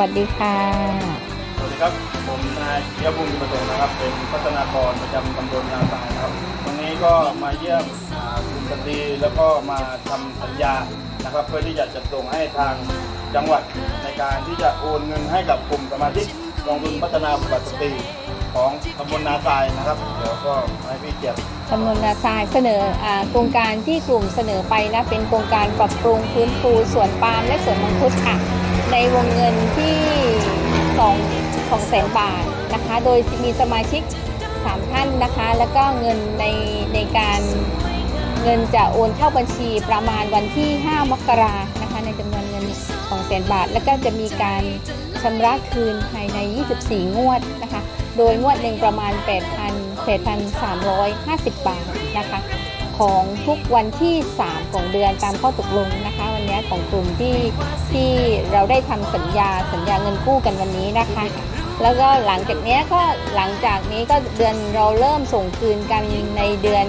วัสดีค่ะ สวัสดีครับ ผมนายเยียบุญประสงค์นะครับ เป็นพัฒนากรประจำตำบลนาสายนะครับ วันนี้ก็มาเยี่ยมอ่ากลุ่มสตรีแล้วก็มาทำสัญญานะครับ เพื่อที่จะจัดส่งให้ทางจังหวัดในการที่จะโอนเงินให้กับกลุ่มสมาชิกกองทุนพัฒนาบุตรสตรีของตำบลนาทรายนะครับ เดี๋ยวก็ให้พี่เกียรติตำบลนาทรายเสนออาโครงการที่กลุ่มเสนอไปนะเป็นโครงการปรับปรุงฟื้นฟูสวนปาล์มและสวนมังคุดค่ะ ในวงเงินที่2 2แสนบาทนะคะ โดยมีสมาชิก 3 ท่านนะคะ แล้วก็เงินในในการเงินจะโอนเข้าบัญชีประมาณวันที่ 5 มกรานะคะ ในจำนวนเงิน2แสนบาท แล้วก็จะมีการชำระคืนภายใน 24 งวดนะคะ โดยงวดหนึ่งประมาณ 8,000 8,350 บาทนะคะ ของทุกวันที่ 3 ของเดือนตามข้อตกลงนะคะ ของกลุ่มที่ที่เราได้ทำสัญญาสัญญาเงินกู้กันวันนี้นะคะ แล้วก็หลังจากเนี้ยก็หลังจากนี้ก็เดือนเราเริ่มส่งคืนกันในเดือน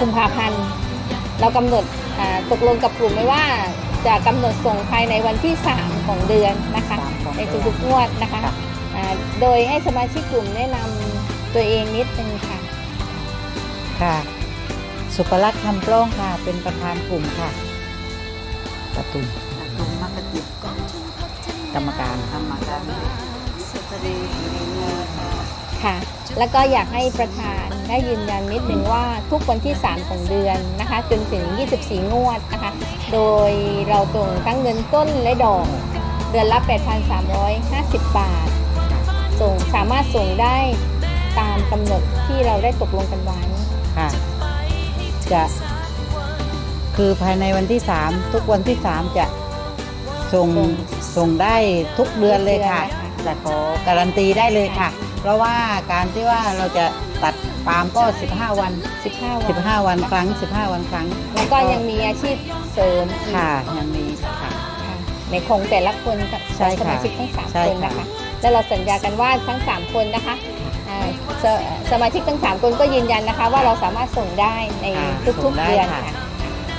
กุมภาพันธ์เรากำหนดอ่าตกลงกับกลุ่มไว้ว่าจะกำหนดส่งภายในวันที่ 3 ของเดือนนะคะในทุกๆงวดนะคะอ่าโดยให้สมาชิกกลุ่มแนะนำตัวเองนิดนึงค่ะ ค่ะ สุภลักษณ์คำปล้องค่ะ เป็นประธานกลุ่มค่ะ ตะตุนตรงมักกะจิบกรรมการ ทำมาการสตรีมีเงินค่ะ แล้วก็อยากให้ประธานได้ยืนยันนิดนึงว่าทุกวันที่ 3 ของเดือนนะคะ จนถึง 24 งวดนะคะ โดยเราส่งทั้งเงินต้นและดอก เดือนละ 8,350 บาท ส่งสามารถส่งได้ตามกำหนดที่เราได้ตกลงกันไว้ค่ะจะ คือภายในวันที่สามทุกวันที่สามจะส่งส่งส่งได้ทุกเดือนเลยค่ะทุกเดือนนะคะแต่ขอการันตีได้เลยค่ะ เพราะว่าการที่ว่าเราจะตัดปาล์มก็ 15 วัน 15 วัน15 วันครั้ง 15 วันครั้ง แล้วก็ยังมีอาชีพเสริมอีกค่ะยังมีค่ะค่ะในของแต่ละคนขใช่องสค่ะมาชิกทั้งใช่3คนค่ะนะคะแล้วเราสัญญากันว่าทั้ง 3 คนนะคะอ่าสสมาชิกทั้ง 3 คนก็ยืนยันนะคะ ว่าเราสามารถส่งได้ในค่ะทุส่กงๆได้เดือนค่ะค่ะ